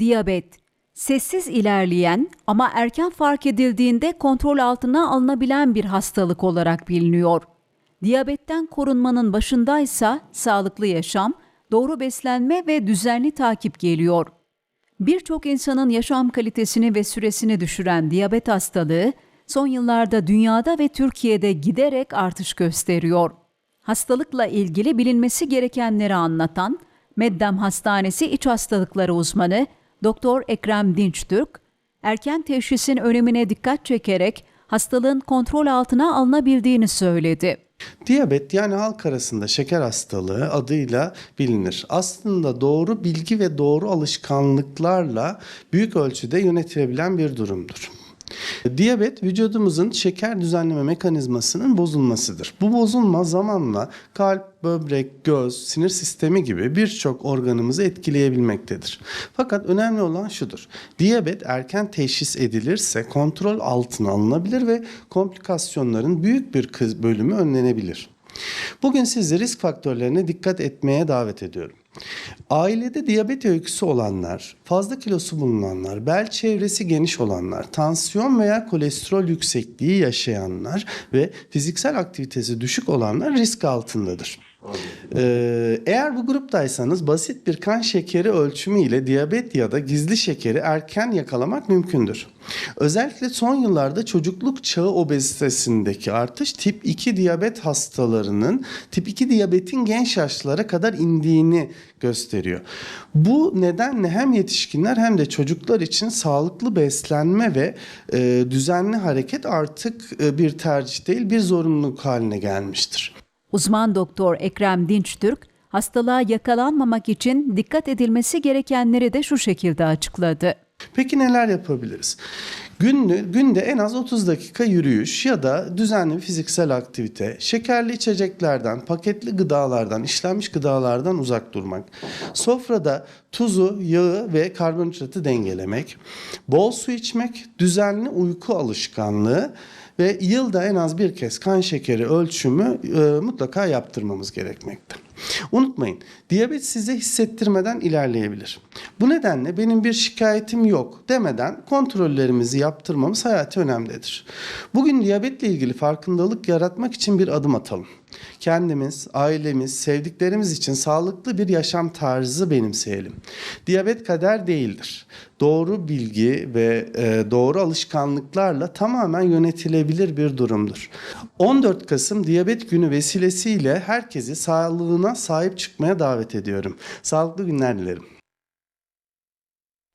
Diyabet, sessiz ilerleyen ama erken fark edildiğinde kontrol altına alınabilen bir hastalık olarak biliniyor. Diyabetten korunmanın başındaysa sağlıklı yaşam, doğru beslenme ve düzenli takip geliyor. Birçok insanın yaşam kalitesini ve süresini düşüren diyabet hastalığı son yıllarda dünyada ve Türkiye'de giderek artış gösteriyor. Hastalıkla ilgili bilinmesi gerekenleri anlatan Meddem Hastanesi İç Hastalıkları uzmanı Doktor Ekrem Dinçtürk, erken teşhisin önemine dikkat çekerek hastalığın kontrol altına alınabildiğini söyledi. Diyabet yani halk arasında şeker hastalığı adıyla bilinir. Aslında doğru bilgi ve doğru alışkanlıklarla büyük ölçüde yönetilebilen bir durumdur. Diyabet vücudumuzun şeker düzenleme mekanizmasının bozulmasıdır. Bu bozulma zamanla kalp, böbrek, göz, sinir sistemi gibi birçok organımızı etkileyebilmektedir. Fakat önemli olan şudur. Diyabet erken teşhis edilirse kontrol altına alınabilir ve komplikasyonların büyük bir bölümü önlenebilir. Bugün sizi risk faktörlerine dikkat etmeye davet ediyorum. Ailede diyabet öyküsü olanlar, fazla kilosu bulunanlar, bel çevresi geniş olanlar, tansiyon veya kolesterol yüksekliği yaşayanlar ve fiziksel aktivitesi düşük olanlar risk altındadır. Ee, eğer bu gruptaysanız basit bir kan şekeri ölçümü ile diyabet ya da gizli şekeri erken yakalamak mümkündür. Özellikle son yıllarda çocukluk çağı obezitesindeki artış tip 2 diyabet hastalarının tip 2 diyabetin genç yaşlara kadar indiğini gösteriyor. Bu nedenle hem yetişkinler hem de çocuklar için sağlıklı beslenme ve e, düzenli hareket artık e, bir tercih değil bir zorunluluk haline gelmiştir. Uzman doktor Ekrem Dinçtürk, hastalığa yakalanmamak için dikkat edilmesi gerekenleri de şu şekilde açıkladı. Peki neler yapabiliriz? Günlü, günde en az 30 dakika yürüyüş ya da düzenli fiziksel aktivite, şekerli içeceklerden, paketli gıdalardan, işlenmiş gıdalardan uzak durmak, sofrada tuzu, yağı ve karbonhidratı dengelemek, bol su içmek, düzenli uyku alışkanlığı ve yılda en az bir kez kan şekeri ölçümü e, mutlaka yaptırmamız gerekmekte. Unutmayın, diyabet size hissettirmeden ilerleyebilir. Bu nedenle benim bir şikayetim yok demeden kontrollerimizi yaptırmamız hayati önemlidir. Bugün diyabetle ilgili farkındalık yaratmak için bir adım atalım. Kendimiz, ailemiz, sevdiklerimiz için sağlıklı bir yaşam tarzı benimseyelim. Diyabet kader değildir. Doğru bilgi ve e, doğru alışkanlıklarla tamamen yönetilebilir bir durumdur. 14 Kasım Diyabet Günü vesilesiyle herkesi sağlığına sahip çıkmaya davet ediyorum. Sağlıklı günler dilerim.